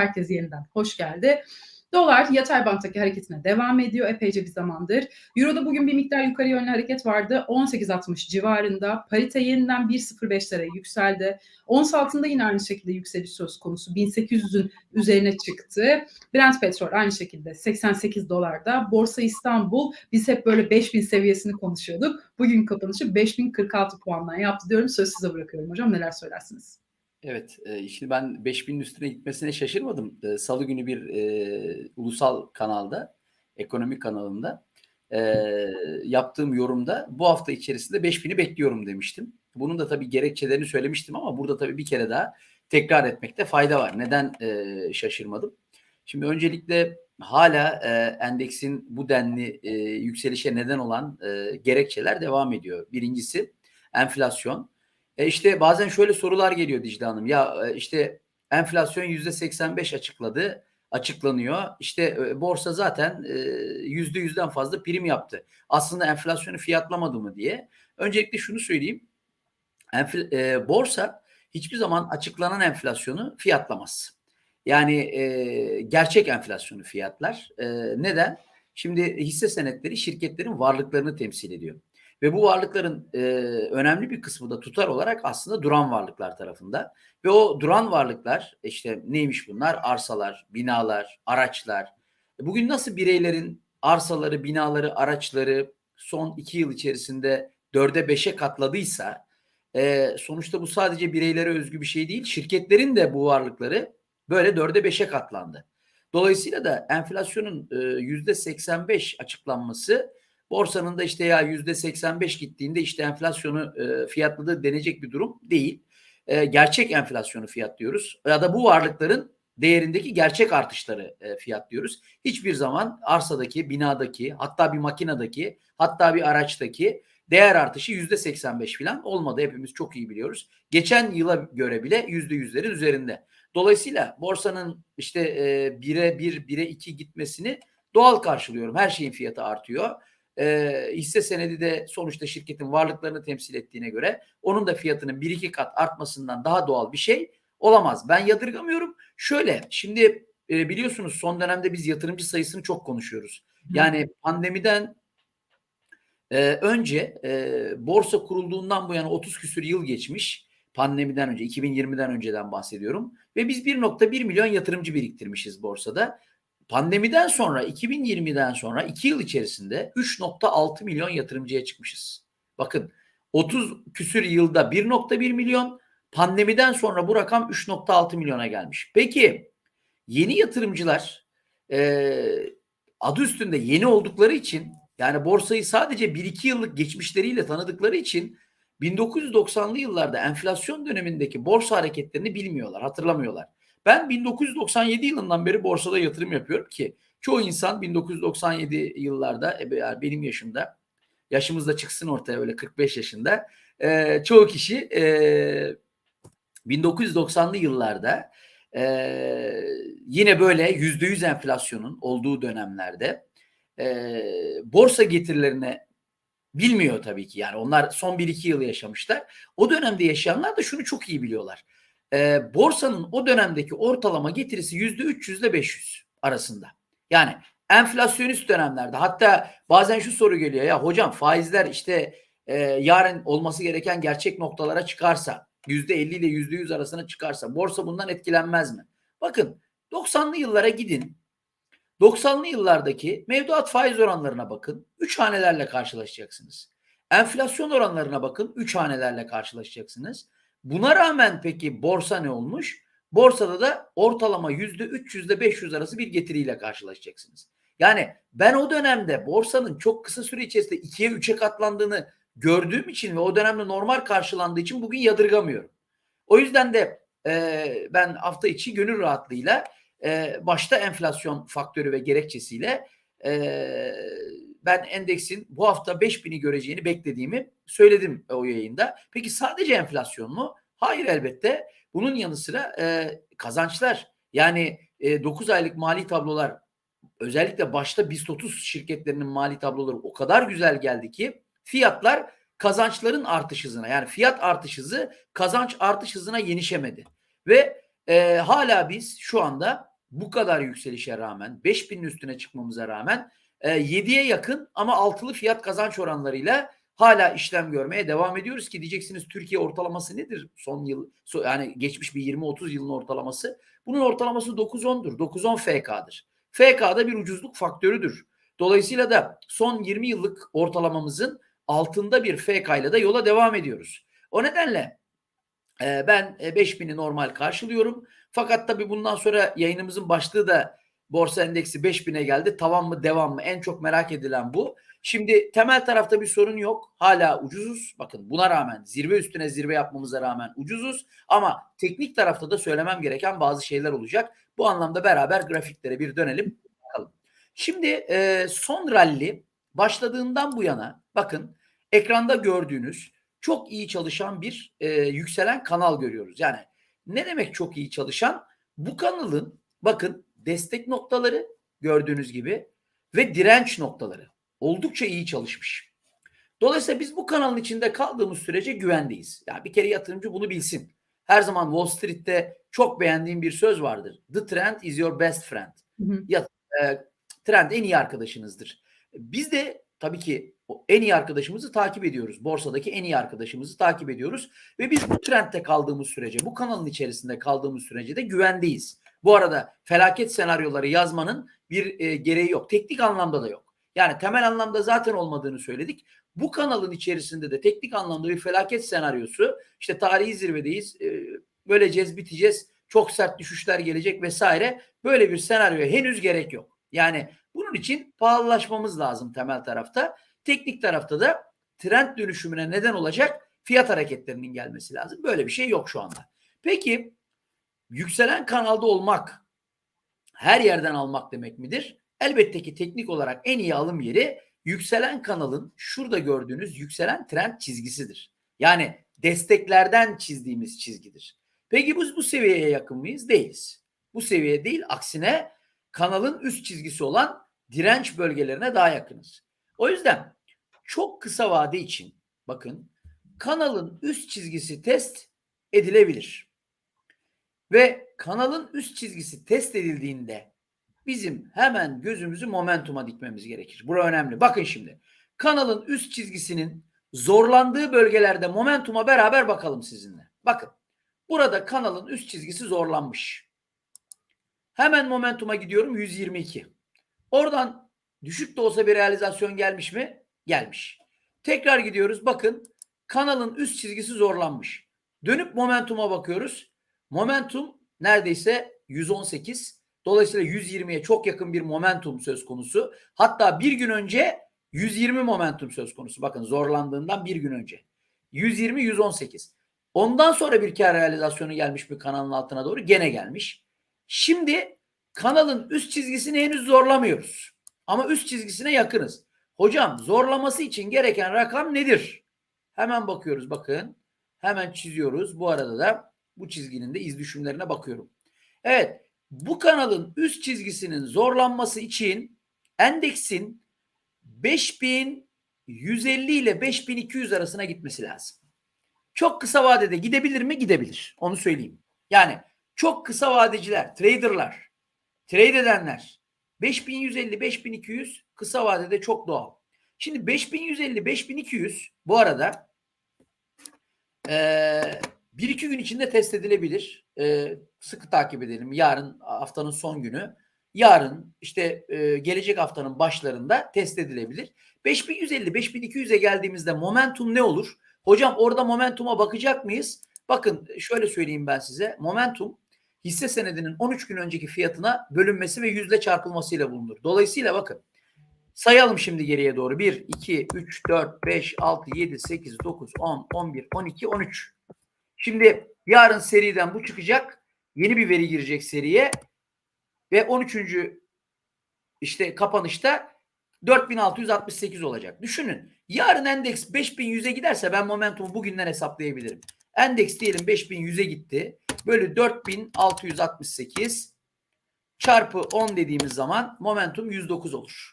herkes yeniden hoş geldi. Dolar yatay banttaki hareketine devam ediyor epeyce bir zamandır. Euro'da bugün bir miktar yukarı yönlü hareket vardı. 18.60 civarında. Parite yeniden 1.05'lere yükseldi. Ons altında yine aynı şekilde yükseliş söz konusu. 1800'ün üzerine çıktı. Brent petrol aynı şekilde 88 dolarda. Borsa İstanbul biz hep böyle 5000 seviyesini konuşuyorduk. Bugün kapanışı 5046 puandan yaptı diyorum. Söz size bırakıyorum hocam. Neler söylersiniz? Evet, e, şimdi ben 5000'in üstüne gitmesine şaşırmadım. E, Salı günü bir e, ulusal kanalda, ekonomi kanalında e, yaptığım yorumda bu hafta içerisinde 5000'i bekliyorum demiştim. Bunun da tabii gerekçelerini söylemiştim ama burada tabii bir kere daha tekrar etmekte fayda var. Neden e, şaşırmadım? Şimdi öncelikle hala e, endeksin bu denli e, yükselişe neden olan e, gerekçeler devam ediyor. Birincisi enflasyon. E işte bazen şöyle sorular geliyor Dicle Hanım. Ya e, işte enflasyon yüzde 85 açıkladı, açıklanıyor. İşte e, borsa zaten e, yüzde yüzden fazla prim yaptı. Aslında enflasyonu fiyatlamadı mı diye. Öncelikle şunu söyleyeyim. Enfl e, borsa hiçbir zaman açıklanan enflasyonu fiyatlamaz. Yani e, gerçek enflasyonu fiyatlar. E, neden? Şimdi hisse senetleri şirketlerin varlıklarını temsil ediyor. Ve bu varlıkların e, önemli bir kısmı da tutar olarak aslında duran varlıklar tarafında. Ve o duran varlıklar işte neymiş bunlar? Arsalar, binalar, araçlar. E, bugün nasıl bireylerin arsaları, binaları, araçları son iki yıl içerisinde dörde beşe katladıysa e, sonuçta bu sadece bireylere özgü bir şey değil. Şirketlerin de bu varlıkları böyle dörde beşe katlandı. Dolayısıyla da enflasyonun yüzde 85 açıklanması borsanın da işte ya yüzde 85 gittiğinde işte enflasyonu e, fiyatladığı denecek bir durum değil. E, gerçek enflasyonu fiyatlıyoruz ya da bu varlıkların değerindeki gerçek artışları e, fiyatlıyoruz. Hiçbir zaman arsadaki, binadaki, hatta bir makinedeki, hatta bir araçtaki değer artışı yüzde 85 falan olmadı. Hepimiz çok iyi biliyoruz. Geçen yıla göre bile yüzde yüzlerin üzerinde. Dolayısıyla borsanın işte e, 1'e 1, 1'e 2 gitmesini doğal karşılıyorum. Her şeyin fiyatı artıyor e, hisse senedi de sonuçta şirketin varlıklarını temsil ettiğine göre onun da fiyatının bir iki kat artmasından daha doğal bir şey olamaz. Ben yadırgamıyorum. Şöyle şimdi e, biliyorsunuz son dönemde biz yatırımcı sayısını çok konuşuyoruz. Yani pandemiden e, önce e, borsa kurulduğundan bu yana 30 küsür yıl geçmiş. Pandemiden önce 2020'den önceden bahsediyorum. Ve biz 1.1 milyon yatırımcı biriktirmişiz borsada. Pandemiden sonra 2020'den sonra 2 yıl içerisinde 3.6 milyon yatırımcıya çıkmışız. Bakın 30 küsür yılda 1.1 milyon pandemiden sonra bu rakam 3.6 milyona gelmiş. Peki yeni yatırımcılar e, adı üstünde yeni oldukları için yani borsayı sadece 1-2 yıllık geçmişleriyle tanıdıkları için 1990'lı yıllarda enflasyon dönemindeki borsa hareketlerini bilmiyorlar, hatırlamıyorlar. Ben 1997 yılından beri borsada yatırım yapıyorum ki çoğu insan 1997 yıllarda e, benim yaşımda yaşımız çıksın ortaya öyle 45 yaşında e, çoğu kişi e, 1990'lı yıllarda e, yine böyle yüzde yüz enflasyonun olduğu dönemlerde borsa getirilerine bilmiyor tabii ki yani onlar son 1-2 yıl yaşamışlar. O dönemde yaşayanlar da şunu çok iyi biliyorlar e, borsanın o dönemdeki ortalama getirisi yüzde 300 ile 500 arasında. Yani enflasyonist dönemlerde hatta bazen şu soru geliyor ya hocam faizler işte e, yarın olması gereken gerçek noktalara çıkarsa yüzde 50 ile yüzde 100 arasına çıkarsa borsa bundan etkilenmez mi? Bakın 90'lı yıllara gidin. 90'lı yıllardaki mevduat faiz oranlarına bakın. 3 hanelerle karşılaşacaksınız. Enflasyon oranlarına bakın. 3 hanelerle karşılaşacaksınız. Buna rağmen peki borsa ne olmuş? Borsada da ortalama yüzde 300 ile 500 arası bir getiriyle karşılaşacaksınız. Yani ben o dönemde borsanın çok kısa süre içerisinde 2'ye 3'e katlandığını gördüğüm için ve o dönemde normal karşılandığı için bugün yadırgamıyorum. O yüzden de e, ben hafta içi gönül rahatlığıyla e, başta enflasyon faktörü ve gerekçesiyle e, ben endeksin bu hafta 5000'i göreceğini beklediğimi söyledim o yayında. Peki sadece enflasyon mu? Hayır elbette. Bunun yanı sıra e, kazançlar yani e, 9 aylık mali tablolar özellikle başta BIST 30 şirketlerinin mali tabloları o kadar güzel geldi ki fiyatlar kazançların artış hızına yani fiyat artış hızı kazanç artış hızına yenişemedi. Ve e, hala biz şu anda bu kadar yükselişe rağmen 5000'in üstüne çıkmamıza rağmen e, 7'ye yakın ama altılı fiyat kazanç oranlarıyla hala işlem görmeye devam ediyoruz ki diyeceksiniz Türkiye ortalaması nedir? Son yıl yani geçmiş bir 20-30 yılın ortalaması. Bunun ortalaması 9-10'dur. 9-10 FK'dır. FK'da bir ucuzluk faktörüdür. Dolayısıyla da son 20 yıllık ortalamamızın altında bir FK ile de yola devam ediyoruz. O nedenle e, ben e, 5000'i normal karşılıyorum. Fakat tabii bundan sonra yayınımızın başlığı da borsa endeksi 5000'e geldi. Tavan mı devam mı? En çok merak edilen bu. Şimdi temel tarafta bir sorun yok. Hala ucuzuz. Bakın buna rağmen zirve üstüne zirve yapmamıza rağmen ucuzuz. Ama teknik tarafta da söylemem gereken bazı şeyler olacak. Bu anlamda beraber grafiklere bir dönelim bakalım. Şimdi e, son rally başladığından bu yana bakın ekranda gördüğünüz çok iyi çalışan bir e, yükselen kanal görüyoruz. Yani ne demek çok iyi çalışan? Bu kanalın bakın destek noktaları gördüğünüz gibi ve direnç noktaları oldukça iyi çalışmış. Dolayısıyla biz bu kanalın içinde kaldığımız sürece güvendeyiz. Yani bir kere yatırımcı bunu bilsin. Her zaman Wall Street'te çok beğendiğim bir söz vardır. The trend is your best friend. Hı hı. Ya, e, trend en iyi arkadaşınızdır. Biz de tabii ki o en iyi arkadaşımızı takip ediyoruz. Borsadaki en iyi arkadaşımızı takip ediyoruz. Ve biz bu trendte kaldığımız sürece, bu kanalın içerisinde kaldığımız sürece de güvendeyiz. Bu arada felaket senaryoları yazmanın bir e, gereği yok. Teknik anlamda da yok. Yani temel anlamda zaten olmadığını söyledik. Bu kanalın içerisinde de teknik anlamda bir felaket senaryosu, işte tarihi zirvedeyiz, e, böleceğiz, biteceğiz, çok sert düşüşler gelecek vesaire. Böyle bir senaryoya henüz gerek yok. Yani bunun için pahalılaşmamız lazım temel tarafta. Teknik tarafta da trend dönüşümüne neden olacak fiyat hareketlerinin gelmesi lazım. Böyle bir şey yok şu anda. Peki yükselen kanalda olmak her yerden almak demek midir? Elbette ki teknik olarak en iyi alım yeri yükselen kanalın şurada gördüğünüz yükselen trend çizgisidir. Yani desteklerden çizdiğimiz çizgidir. Peki biz bu seviyeye yakın mıyız? Değiliz. Bu seviye değil aksine kanalın üst çizgisi olan direnç bölgelerine daha yakınız. O yüzden çok kısa vade için bakın kanalın üst çizgisi test edilebilir. Ve kanalın üst çizgisi test edildiğinde bizim hemen gözümüzü momentuma dikmemiz gerekir. Bura önemli. Bakın şimdi. Kanalın üst çizgisinin zorlandığı bölgelerde momentuma beraber bakalım sizinle. Bakın. Burada kanalın üst çizgisi zorlanmış. Hemen momentuma gidiyorum 122. Oradan düşük de olsa bir realizasyon gelmiş mi? Gelmiş. Tekrar gidiyoruz. Bakın kanalın üst çizgisi zorlanmış. Dönüp momentuma bakıyoruz. Momentum neredeyse 118. Dolayısıyla 120'ye çok yakın bir momentum söz konusu. Hatta bir gün önce 120 momentum söz konusu. Bakın zorlandığından bir gün önce. 120-118. Ondan sonra bir kar realizasyonu gelmiş bir kanalın altına doğru gene gelmiş. Şimdi kanalın üst çizgisini henüz zorlamıyoruz. Ama üst çizgisine yakınız. Hocam zorlaması için gereken rakam nedir? Hemen bakıyoruz bakın. Hemen çiziyoruz. Bu arada da bu çizginin de iz düşümlerine bakıyorum. Evet bu kanalın üst çizgisinin zorlanması için endeksin 5150 ile 5200 arasına gitmesi lazım. Çok kısa vadede gidebilir mi? Gidebilir. Onu söyleyeyim. Yani çok kısa vadeciler, traderlar, trade edenler 5150 5200 kısa vadede çok doğal. Şimdi 5150 5200 bu arada eee bir iki gün içinde test edilebilir. Ee, sıkı takip edelim. Yarın haftanın son günü. Yarın işte e, gelecek haftanın başlarında test edilebilir. 5150-5200'e geldiğimizde momentum ne olur? Hocam orada momentuma bakacak mıyız? Bakın şöyle söyleyeyim ben size. Momentum hisse senedinin 13 gün önceki fiyatına bölünmesi ve yüzde çarpılmasıyla bulunur. Dolayısıyla bakın sayalım şimdi geriye doğru. 1, 2, 3, 4, 5, 6, 7, 8, 9, 10, 11, 12, 13. Şimdi yarın seriden bu çıkacak. Yeni bir veri girecek seriye. Ve 13. işte kapanışta 4668 olacak. Düşünün. Yarın endeks 5100'e giderse ben momentumu bugünden hesaplayabilirim. Endeks diyelim 5100'e gitti. Böyle 4668 çarpı 10 dediğimiz zaman momentum 109 olur.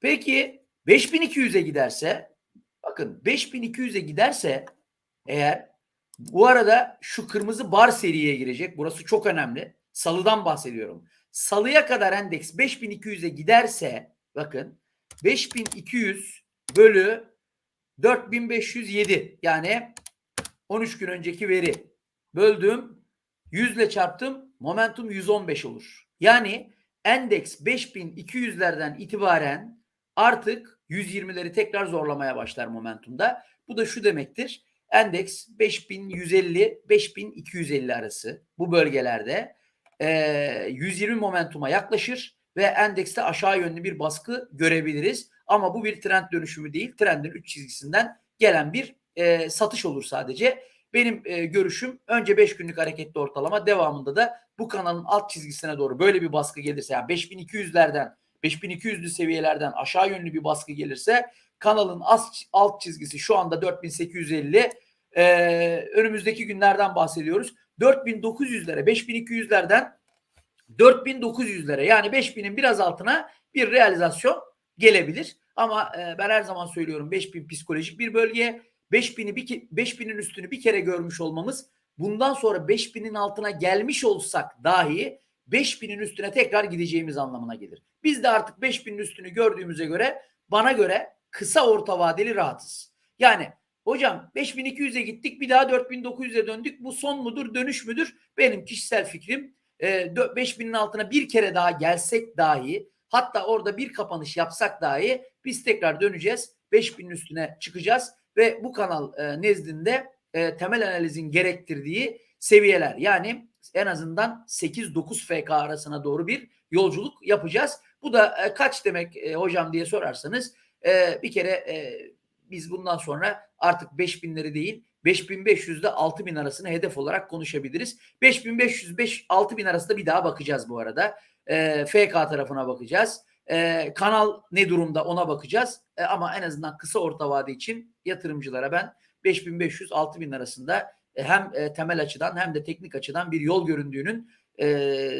Peki 5200'e giderse bakın 5200'e giderse eğer bu arada şu kırmızı bar seriye girecek. Burası çok önemli. Salıdan bahsediyorum. salıya kadar endeks 5200'e giderse bakın 5200 bölü 4507 yani 13 gün önceki veri böldüm 100 ile çarptım momentum 115 olur. Yani endeks 5200'lerden itibaren artık 120'leri tekrar zorlamaya başlar momentumda. Bu da şu demektir. Endeks 5150-5250 arası bu bölgelerde e, 120 momentuma yaklaşır ve endekste aşağı yönlü bir baskı görebiliriz. Ama bu bir trend dönüşümü değil. Trendin 3 çizgisinden gelen bir e, satış olur sadece. Benim e, görüşüm önce 5 günlük hareketli ortalama devamında da bu kanalın alt çizgisine doğru böyle bir baskı gelirse yani 5200'lerden 5200'lü seviyelerden aşağı yönlü bir baskı gelirse kanalın alt, çizgisi şu anda 4850 ee, önümüzdeki günlerden bahsediyoruz. 4900'lere 5200'lerden 4900'lere yani 5000'in biraz altına bir realizasyon gelebilir. Ama e, ben her zaman söylüyorum 5000 psikolojik bir bölge. 5000'i bir ke- 5000'in üstünü bir kere görmüş olmamız bundan sonra 5000'in altına gelmiş olsak dahi 5000'in üstüne tekrar gideceğimiz anlamına gelir. Biz de artık 5000'in üstünü gördüğümüze göre bana göre kısa orta vadeli rahatız. Yani hocam 5200'e gittik bir daha 4900'e döndük. Bu son mudur dönüş müdür? Benim kişisel fikrim e, dö- 5000'in altına bir kere daha gelsek dahi hatta orada bir kapanış yapsak dahi biz tekrar döneceğiz. 5000'in üstüne çıkacağız ve bu kanal e, nezdinde e, temel analizin gerektirdiği seviyeler yani en azından 8-9 FK arasına doğru bir yolculuk yapacağız. Bu da e, kaç demek e, hocam diye sorarsanız e, bir kere e, biz bundan sonra artık 5000'leri değil 5500 ile 6000 arasını hedef olarak konuşabiliriz. 5500 5 6000 arasında bir daha bakacağız bu arada. E, FK tarafına bakacağız. E, kanal ne durumda ona bakacağız. E, ama en azından kısa orta vade için yatırımcılara ben 5500 6000 arasında hem e, temel açıdan hem de teknik açıdan bir yol göründüğünün e,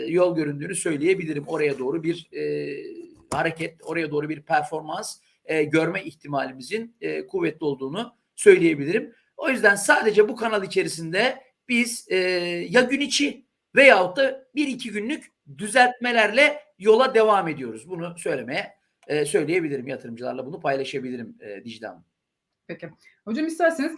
yol göründüğünü söyleyebilirim. Oraya doğru bir e, hareket, oraya doğru bir performans e, görme ihtimalimizin e, kuvvetli olduğunu söyleyebilirim. O yüzden sadece bu kanal içerisinde biz e, ya gün içi veyahut da bir iki günlük düzeltmelerle yola devam ediyoruz. Bunu söylemeye e, söyleyebilirim yatırımcılarla bunu paylaşabilirim e, Dicle. Peki. Hocam isterseniz